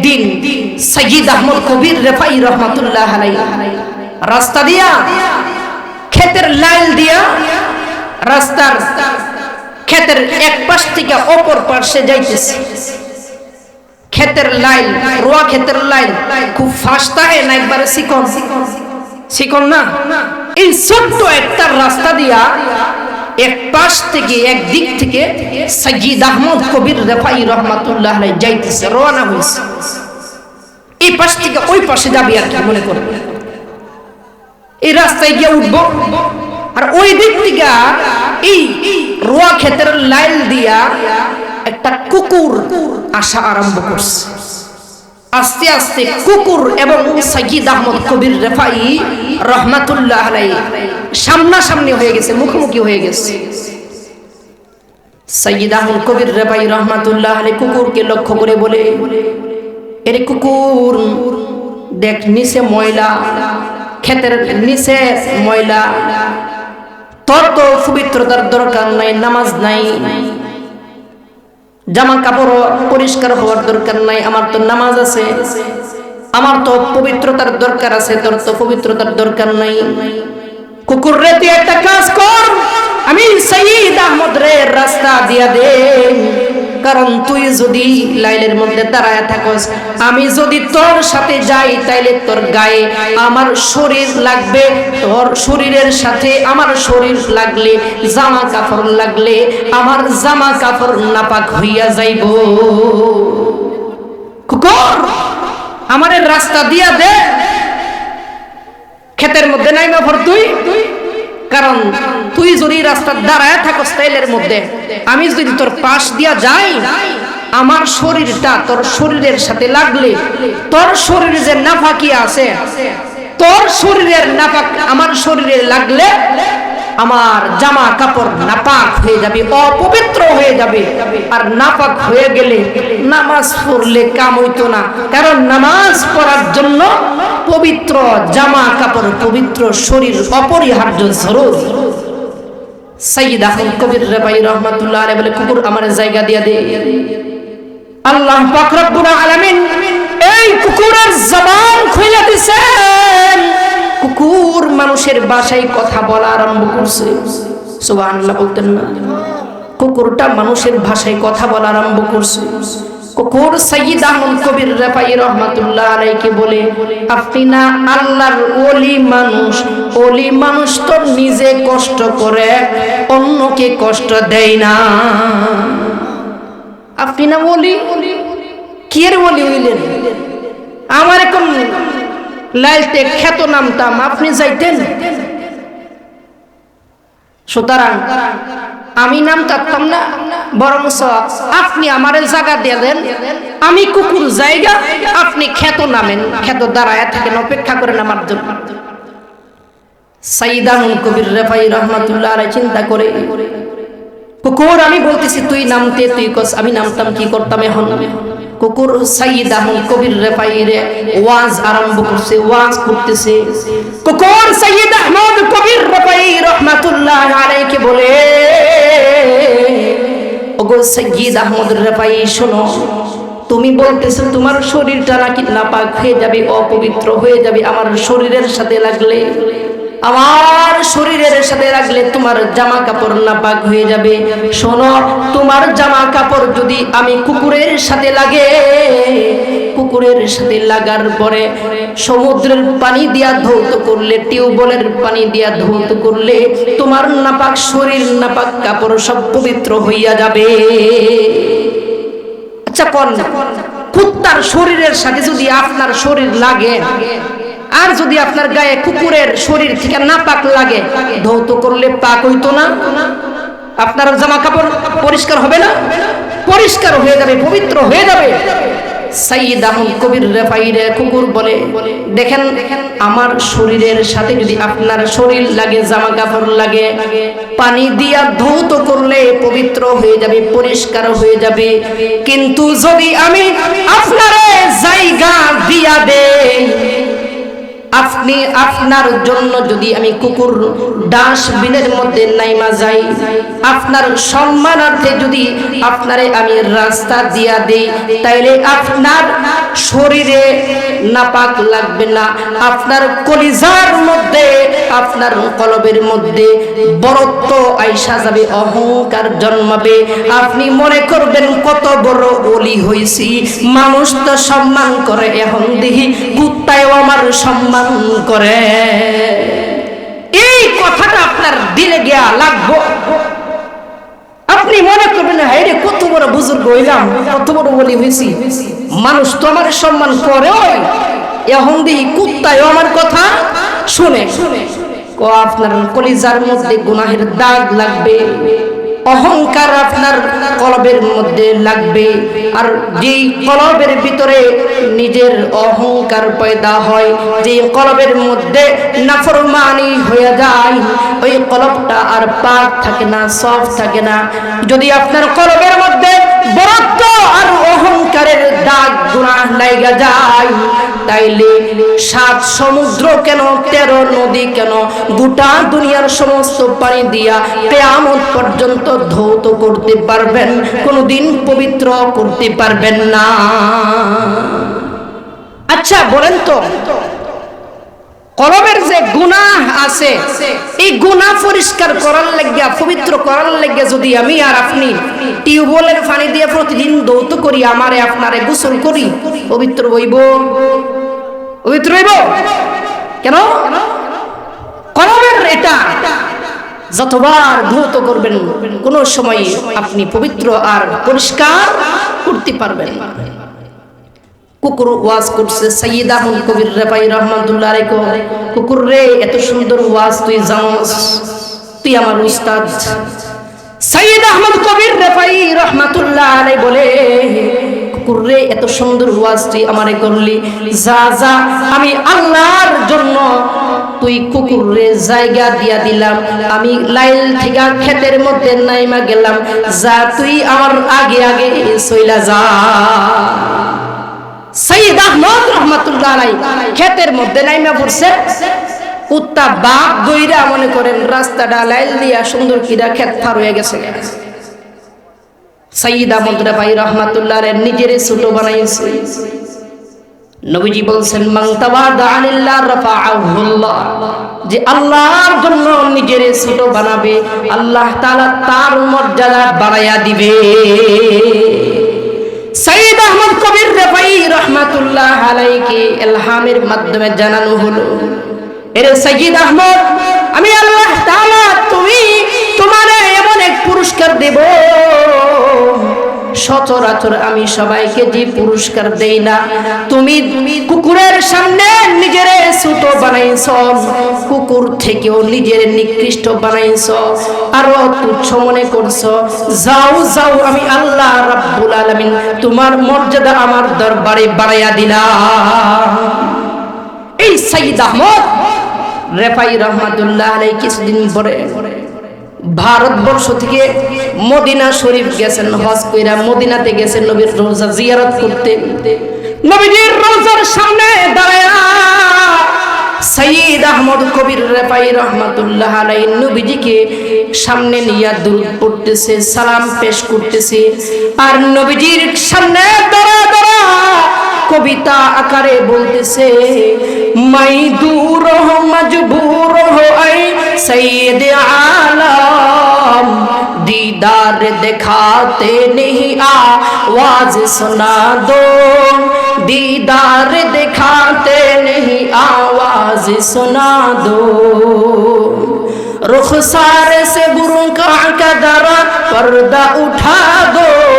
একদিন সৈয়দ আহমদ কবির রেফাই রহমাতুল্লাহ রাস্তা দিয়া, ক্ষেতের লাইল দিয়া, রাস্তার ক্ষেতের এক পাশ থেকে অপর পাশে যাইতেছে। ক্ষেতের লাইন রোয়া ক্ষেতের লাইন খুব থাকে না একবারে শিকন শিকন না? এই ছোট্ট একটা রাস্তা দিয়া এক পাশ থেকে এক দিক থেকে সৈয়দ আহমদ কবির রেফাই রহমাতুল্লাহ যাইতেছে, রওনা হয়েছে এই পাশ থেকে ওই পাশে যাবি আর কি, মনে করবে এই রাস্তায় গিয়ে উঠবো। আর ওই দিক থেকে এই রোয়া ক্ষেতের লাইন দিয়া একটা কুকুর আসা আরম্ভ করছে। আস্তে আস্তে কুকুর এবং সৈয়দ আহমদ কবির রেফাই রহমাতুল্লাহ আলাই সামনাসামনি হয়ে গেছে, মুখোমুখি হয়ে গেছে। সৈয়দ আহমদ কবির রেফাই রহমাতুল্লাহ আলাই কুকুরকে লক্ষ্য করে বলে, এরে কুকুর, দেখ নিচে ময়লা, ক্ষেতের নিচে ময়লা, তোর তো পবিত্রতার দরকার নাই, নামাজ নাই। জামা কাপড় পরিষ্কার হওয়ার দরকার নাই, আমার তো নামাজ আছে। আমার তো পবিত্রতার দরকার আছে, তোর তো পবিত্রতার দরকার নাই। কুকুর রে, তুই একটা কাজ কর, আমি সঈদ আহমদ রে রাস্তা দিয়া দে কারণ তুই যদি লাইলের মধ্যে দাঁড়ায় থাকস, আমি যদি তোর সাথে যাই, তাইলে তোর গায়ে আমার শরীর লাগবে, তোর শরীরের সাথে আমার শরীর লাগলে, জামা কাপড় লাগলে, আমার জামা কাপড় নাপাক হইয়া যাইব। কুকুর, আমার রাস্তা দিয়া দে। ক্ষেতের মধ্যে নাই না ভর তুই। কারণ তুই যদি রাস্তার দাঁড়ায় থাকো স্টাইলের মধ্যে, আমি যদি তোর পাশ দিয়া যাই, আমার শরীরটা তোর শরীরের সাথে লাগলে, তোর শরীরে যে নাফাকি আছে, তোর শরীরের নাফাক আমার শরীরে লাগলে আমার জামা কাপড় নাপাক হয়ে যাবে, অপবিত্র হয়ে যাবে। আর নাপাক হয়ে গেলে নামাজ পড়লে কাম হইতো না। কারণ নামাজ পড়ার জন্য পবিত্র জামা কাপড়, পবিত্র শরীর অপরিহার্য জরুর। সাইয়দ আহমদ কবির রেবাই রহমাতুল্লাহ বলে, কুকুর আমার জায়গা দিয়া দে। আল্লাহ পাক রব্বুল আলামিন এই কুকুরের জবান খুলে দিছেন। কুকুর মানুষের বাসায় কথা বলা আরম্ভ করছে। সুবহানাল্লাহ বলতেন না। কুকুরটা মানুষের ভাষায় কথা বলা আরম্ভ করছে। কুকুর সৈয়দ আহমদ কবির রেফাই রহমাতুল্লাহ আলাইকে বলে আপনি না আল্লাহর ওলি মানুষ ওলি মানুষ তো নিজে কষ্ট করে, অন্যকে কষ্ট দেয় না। আপনি না বলি কি বলি হইলেন? আমার এখন লাইলতে খ্যাত নামতাম, আপনি যাইতেন? সুতরাং আমি নাম চাচ্তাম না, বরং আপনি আমার জায়গা দিয়ে দেন, আমি কুকুর জায়গা, আপনি খ্যাত নামেন খ্যাত দাঁড়ায় থাকেন, অপেক্ষা করেন আমার জন্য। কবির রেফাই রহমাতুল্লাহ চিন্তা করে, কুকুর, আমি বলতেছি, তুই নামতে, তুই কস, আমি নামতাম, কি করতাম এখন? কুকুর সাইয়দ আহমদ কবির রেফাই রে ওয়াজ আরম্ভ করছে, ওয়াজ করতেছে। কুকুর সাইয়দ আহমদ কবির রেফাই রহমাতুল্লাহ আলাইকে বলে, ওগো সাইয়দ আহমদ রেফাই, শোনো, তুমি বলতেছো তোমার শরীরটা নাকি নাপাক হয়ে যাবে, অপবিত্র হয়ে যাবে, আমার শরীরের সাথে লাগলে। আমার শরীরের সাথে রাখলে তোমার জামা কাপড় নাপাক হয়ে যাবে। শোনো, তোমার জামা কাপড় যদি আমি কুকুরের সাথে লাগে, কুকুরের সাথে লাগার পরে সমুদ্রের পানি দিয়া ধৌত করলে, টিউবওয়েলের পানি দিয়া ধৌত করলে তোমার নাপাক শরীর, নাপাক কাপড় সব পবিত্র হইয়া যাবে। আচ্ছা কোন? কুত্তার শরীরের সাথে যদি আপনার শরীর লাগে আর যদি আপনার গায়ে কুকুরের শরীর থেকে না পাক লাগে, ধৌত করলে পাক হইতো না। আপনার জামা কাপড় পরিষ্কার হবে না? পরিষ্কার হয়ে যাবে, পবিত্র হয়ে যাবে। সাইয়দ আহমদ কবির কুকুর বলে, দেখেন, আমার শরীরের সাথে যদি আপনার শরীর লাগে জামা কাপড় লাগে, পানি দিয়া ধৌত করলে পবিত্র হয়ে যাবে, পরিষ্কার হয়ে যাবে। কিন্তু যদি আমি আপনার জায়গা দিয়া দেই আপনি আপনার জন্য যদি আমি কুকুর ডাস্টবিনের মধ্যে নাইমা যাই, আপনার সম্মানার্থে যদি আপনারে আমি রাস্তা দিয়া দেই, তাইলে আপনার শরীরে নাপাক লাগবে না। আপনার কলিজার মধ্যে, আপনার কলবের মধ্যে বরত্ব আইসা যাবে, অহংকার জন্মাবে। আপনি মনে করবেন, কত বড় অলি হইছি। মানুষ তো সম্মান করে এখন দেখি কুত্তায়ও আমার সম্মান করে। এই কথাটা আপনার দিলে গিয়া লাগবো। আপনি মনে করবেন হাই রে, কত বড় বুজুর্গ হইলাম, কত বড় বলি হয়েছি মানুষ তো আমার সম্মান করে এখন দিই কুত্তায় আমার কথা শুনে। ও আপনার কলিজার মধ্যে গুনাহের দাগ লাগবে। অহংকার আপনার কলবের মধ্যে লাগবে। আর যেই কলবের ভিতরে নিজের অহংকার পয়দা হয় যে কলবের মধ্যে নাফরমানি হয়ে যায়, ওই কলবটা আর পাক থাকে না, সফট থাকে না। যদি আপনার কলবের মধ্যে বরত্ব আর অহংকারের দাগ গুনাহ লাইগা যায়, তাইলে সাত সমুদ্র কেন, তেরো নদী কেন, গোটা দুনিয়ার সমস্ত পানি দিয়া কেয়ামত পর্যন্ত ধৌত করতে পারবেন। কোনোদিন পবিত্র করতে পারবেন না। আচ্ছা বলেন তো কলবের যে গুনাহ আছে, এই গুনাহ পরিষ্কার করার লাগিয়া, পবিত্র করার লাগিয়া যদি আমি আর আপনি টিউবওয়েলের পানি দিয়ে প্রতিদিন দৌত করি, আমারে আপনারে গোসল করি, পবিত্র হইব। পবিত্র হইব? কেন? কলবের এটা যতবার ধৌত করবেন, কোন সময় আপনি পবিত্র আর পরিষ্কার করতে পারবেন। কুকুর ওয়াজ করছে সৈয়দ আহমদ কবির রেপাই রহমাতুল্লাহ রেখো কুকুর রে, এত সুন্দর ওয়াজ তুই জানোস, তুই আমার উস্তাদ। সৈয়দ আহমদ কবির রেপাই রহমাতুল্লাহ আলাই বলে কুকুর রে এত সুন্দর ওয়াজ তুই আমারে করলি। যা যা, আমি আল্লাহর জন্য তুই কুকুর জায়গা দিয়া দিলাম। আমি লাইল থেকে ক্ষেতের মধ্যে নাইমা গেলাম। যা, তুই আমার আগে আগে সইলা যা। সঈদ আহমদ রহমাতুল্লাহ আলাই ক্ষেতের মধ্যে নাইমা পড়ছে। কুত্তা বাপ দইরা মনে করেন, রাস্তাটা লাইল দিয়া সুন্দর কিরা ক্ষেত ফার হয়ে গেছে। সঈদ আহমদ ভাই রহমাতুল্লাহ নিজেরে ছোট বানাইছে। নবীজি বলছেন যে আল্লাহর জন্য নিজের ছোট বানাবে, আল্লাহ তাআলা তার মর্যাদা বাড়ায়া দিবে। সাইদ আহমদ কবির রেফাই রহমাতুল্লাহ আলাইকে এলহামের মাধ্যমে জানানো হলো, এরে সাইদ আহমদ, আমি আল্লাহ তাআলা তুমি তোমারে পুরস্কার দেব। সচরাচর আমি সবাইকে যে পুরস্কার দেই না। তুমি কুকুরের সামনে নিজের ছোট বানাইছ, কুকুর থেকেও নিজের নিকৃষ্ট বানাইছ, আরও তুচ্ছ মনে করছ। যাও যাও, আমি আল্লাহ রাব্বুল আলামিন তোমার মর্যাদা আমার দরবারে বাড়াইয়া দিলাম। এই সাইদ আহমদ রেফাই রহমাতুল্লাহ আলাই কিছুদিন পরে ভারতবর্ষ থেকে মদিনা শরীফ গেছেন, হজ কইরা মদিনাতে গেছেন নবীর রোজা জিয়ারত করতে। নবীজির রোজার সামনে দাঁড়ায়া সঈদ আহমদ কবির রেপাই রহমাতুল্লাহ আলাই নবীজিকে সামনে নিয়ে দূর পড়তেছে, সালাম পেশ করতেছে। আর নবীজির সামনে দাঁড়া দাঁড়া কবিতা আকারে বলতেছে মাই দূর হো মজবুর হো আই সৈয়দ غلام دیدار دکھاتے نہیں، آواز سنا دو۔ دیدار دکھاتے نہیں، آواز سنا دو۔ رخسار سے بروں کا قدر پردہ اٹھا دو۔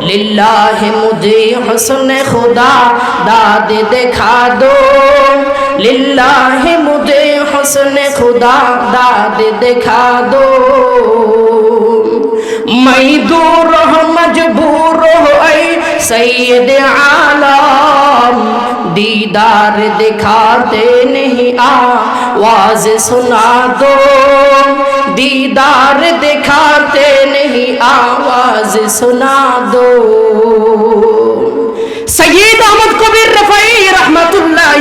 للہ مجھے حسن خدا داد دکھا دو۔ للہ مجھے उसने खुदा दाद दिखा दो। मई दूर हो, मजबूर हो, ऐ सैद आलम। दीदार दिखाते नहीं आवाज़ सुना दो। दीदार दिखाते नहीं आवाज़ सुना दो। सैयद अहमद कबीर रफ़ई रहमतुल्लाह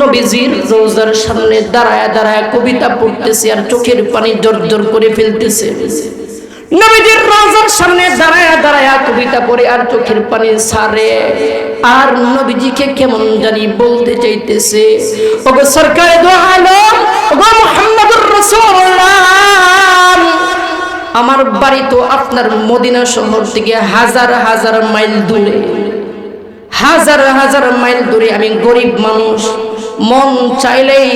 নবীজির রোজার সামনে দাঁড়ায় দাঁড়ায় কবিতা পড়তেছে আর চোখের পানি জোর জোর করে ফেলতেছে। নবীজির রোজার সামনে দাঁড়ায়া দাঁড়ায়া কবিতা পড়ে আর চোখের পানি সারে। আর নবীজিকে কেমন জানি বলতে চাইতেছে, ওগো সরকারে দো আলম, ওগো মুহাম্মদুর রাসূলুল্লাহ, আমার বাড়ি তো আপনার মদিনা শহর থেকে হাজার হাজার মাইল দূরে। হাজার হাজার মাইল দূরে আমি গরিব মানুষ মন চাইলেই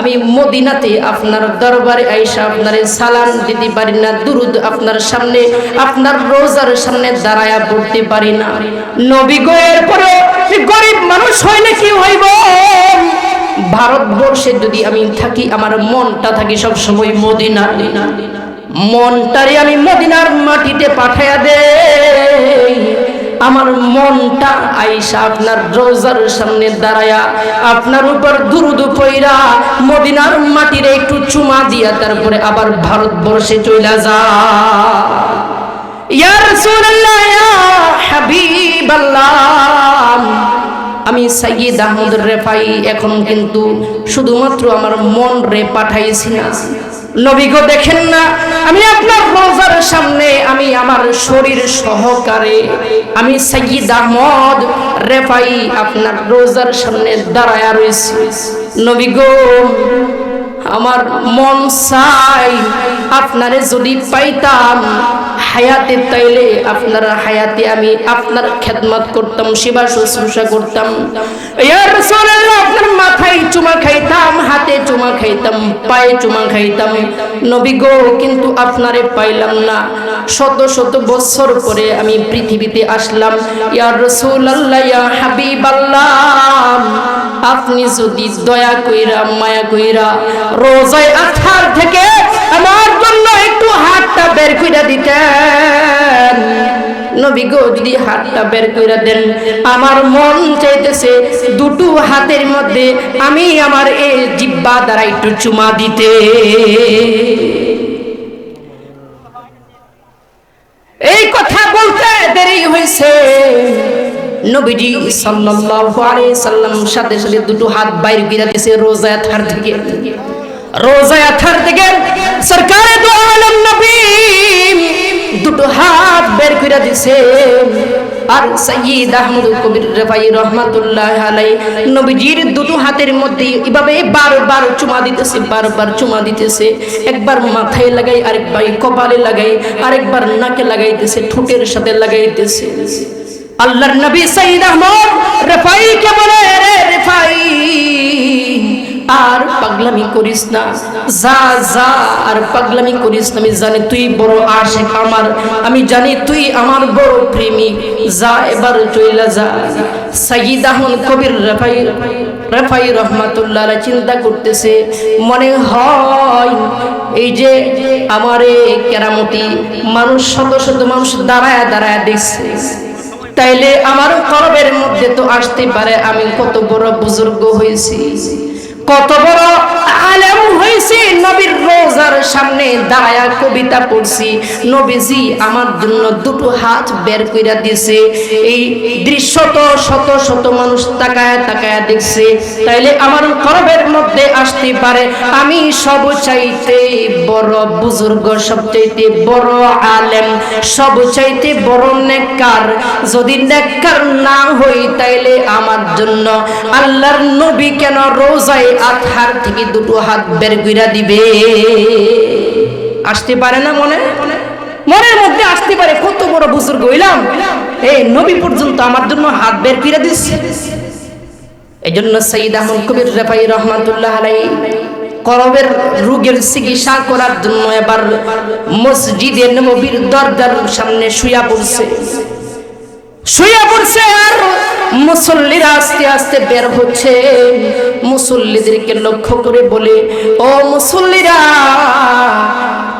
আমি মদিনাতে আপনার দরবারে আইসা আপনার সালাম দিতে পারি না, দুরুদ আপনার সামনে, আপনার রোজার সামনে দাঁড়ায়া পড়তে পারি না। নবী গোয়ের পরে গরিব মানুষ হইলে কি হইব? ভারতবর্ষে যদি আমি থাকি, আমার মনটা থাকি সব সময় মদিনা মনটারে আমি মদিনার মাটিতে পাঠাইয়া দে আমার মনটা আইসা আপনার রোজার সামনে দাঁড়ায়া, আপনার উপর দুরুদ পইরা মদিনার মাটিরে একটু চুমা দিয়া তারপরে আবার ভারতবর্ষে চইলা যা। আমি সাইয়্যিদ আহমদ রেফাই এখন কিন্তু শুধুমাত্র আমার মন রে পাঠাইছি না। নবী গো দেখেন না, আমি আপনার রোজার সামনে, আমি আমার শরীর সহকারে, আমি সাইয়্যিদ আহমদ রেফাই আপনার রোজার সামনে দাঁড়ায় রয়েছি। নবী গো আমার মন চাই, আপনারে যদি পাইতাম হায়াতে তাইলে আপনার হায়াতে আমি আপনার খেদমত করতাম, সেবা শুশ্রূষা করতাম। আপনার মাথায় চুমা খাইতাম, হাতে চুমা খাইতাম, পায়ে চুমা খাইতাম। নবী গো, কিন্তু আপনারে পাইলাম না। শত শত বছর পরে আমি পৃথিবীতে আসলাম। ইয়া রাসূলুল্লাহ, ইয়া হাবিবাল্লাহ। আপনি যদি দয়া কইরা, মায়া কইরা রোজায় আঠার থেকে আমার জন্য একটু হাতটা বের কইরা দিতেন। নবী গো, যদি হাতটা বের কইরা দেন, আমার মন চাইতেছে দুটো হাতের মধ্যে আমি আমার এই জিব্বা দ্বারা একটু চুমা দিতে। এই কথা বলতে দেরি হয়েছে নবীজি সাল্লাল্লাহু আলাইহি সাল্লাম সাথে সাথে দুটো হাত বাইর করে দিয়েছে রোজা থার থেকে রোজা থার থেকে সরকারে দো আলম নবী। দুটো হাত বের করে দিয়েছে আর সাইয়্যিদ আহমদ কবির রেফাই রহমাতুল্লাহ আলাই নবীজির দুটো হাতের মধ্যে এভাবে বারবার চুমা দিতেছে, বারবার চুমা দিতেছে। একবার মাথায় লাগাই, আরেকবার কপালে লাগাই, আরেকবার নাকে লাগাইতেছে, ঠোঁটের সাথে লাগাইতেছে। আল্লাহর নবী সাইদ আহমদ, রেফাই কে বলে? রে রেফাই, আর পাগলামি করিস না। যা যা, আর পাগলামি করিস না। আমি জানি তুই বড় আশেক আমার। আমি জানি তুই আমার বড় প্রেমিক যা, এবার চইলা যা। সাইদ আহমদ কবির রেফাই রেফাই রহমাতুল্লাহ চিন্তা করতেছে, মনে হয় এই যে আমারে কেরামতি মানুষ শত শত মানুষ দাঁড়ায় দাঁড়ায় দেখছে। তাইলে আমারও করবের মধ্যে তো আসতে পারে আমি কত বড় বুজুর্গ হয়েছি। কত বড় আলেম হয়েছি, নবীর রোজার সামনে দাঁড়ায়া কবিতা পড়ছি। নবীজি আমার জন্য দুটো হাত বের কইরা দিছে। এই দৃশ্য তো শত শত মানুষ তাকায়া তাকায়া দেখছে। তাইলে আমার কলবের মধ্যে আসতে পারে। আমি সব চাইতে বড় বুজুর্গ সব চাইতে বড় আলেম সব চাইতে বড় নেককার। যদি নেককার না হই, তাইলে আমার জন্য আল্লাহর নবী কেন রোজায় থেকে দুটো হাত বের দিবে। আসতে পারে না মনে? মনের মধ্যে আসতে পারে, কত বড় বুজুর্গ হইলাম। এই নবী পর্যন্ত আমার জন্য হাত বের কইরা দিচ্ছে এই জন্য সঈদ আহমদ কবির রেফাই রহমাতুল্লাহ আলাই করবের রোগের চিকিৎসা করার জন্য এবার মসজিদে নবীর দরজার সামনে শুয়া পড়ছে। শুয়া মুসল্লিরা আস্তে আস্তে বের হচ্ছে। মুসল্লিদেরকে লক্ষ্য করে বলে, ও মুসল্লিরা,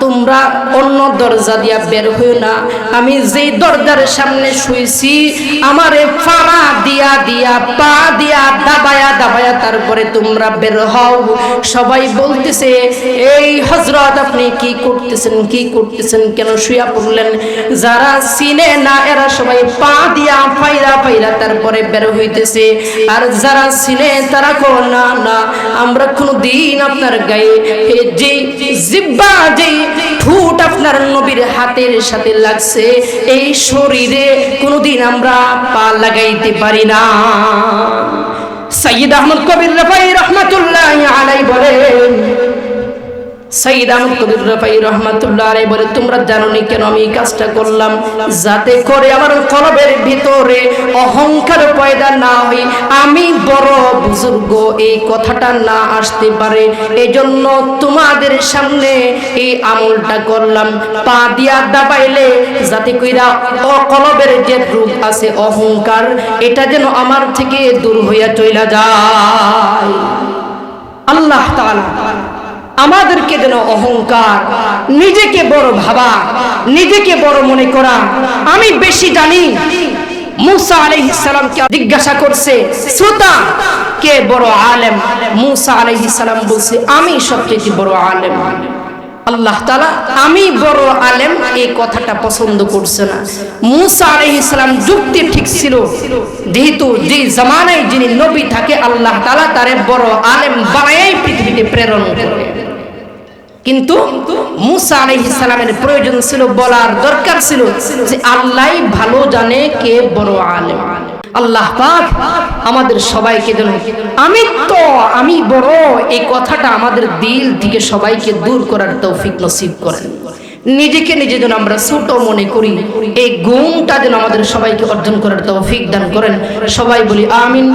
তোমরা অন্য দরজা দিয়া বের না। আমি যেই দরজার সামনে শুয়েছি আমারে ফাড়া দিয়া দিয়া, পা দিয়া দাবায়া দাবায়া তারপরে তোমরা বের হও। সবাই বলতেছে, এই হজরত আপনি কি করতেছেন? কি করতেছেন? কেন শুয়া পড়লেন? যারা চিনে না, এরা সবাই পা দিয়া ফাইরা ফাইরা তারপরে বের হইতেছে। আর যারা ছিলেন তারা কো না না, আমরা কোনো দিন আপনার গায়ে যে জিব্বা, যে ঠোঁট আপনার নবীর হাতের সাথে লাগছে, এই শরীরে কোনোদিন আমরা পা লাগাইতে পারি না। সৈয়দ আহমদ কবির রফাই রহমতুল্লাহ আলাই বলেন আলাই বলে, তোমরা জানো নি কেন আমি এই কাজটা করলাম? যাতে করে আমার কলবের ভিতরে অহংকার না হই আমি বড় এই কথাটা না আসতে পারে। এজন্য তোমাদের সামনে এই আমলটা করলাম। পা দিয়া দাবাইলে যাতে কইরা কলবের যে রূপ আছে অহংকার, এটা যেন আমার থেকে দূর হইয়া চইলা যায়। আল্লাহ তাআলা আমাদেরকে যেন অহংকার, নিজেকে বড় ভাবা, নিজেকে বড় মনে করা। আমি বেশি জানি মুসা আলাইহিস সালামকে জিজ্ঞাসা করছে, শ্রোতা, কে বড় আলেম? মুসা আলাইহিস সালাম বলছে, আমি সবচেয়ে বড় আলেম। আল্লাহ তালা আমি বড় আলেম, এই কথাটা পছন্দ করছে না। মুসা আলাইহিস সালাম যুক্তি ঠিক ছিল, যেহেতু যে জামানায় যিনি নবী থাকে, আল্লাহ তালা তারে বড় আলেম বানাই পৃথিবীতে প্রেরণ করে। কিন্তু মুসা আলাইহিস সালামের প্রয়োজন ছিল, বলার দরকার ছিল যে আল্লাহ ভালো জানে কে বড় আলেম। আল্লাহ পাক আমাদের সবাইকে যেন আমি তো, আমি বড়, এই কথাটা আমাদের দিল থেকে সবাইকে দূর করার তৌফিক নসিব করেন। নিজেকে নিজে যেন আমরা ছোট মনে করি, এই গুণটা যেন আমাদের সবাইকে অর্জন করার তৌফিক দান করেন। সবাই বলি, আমিন।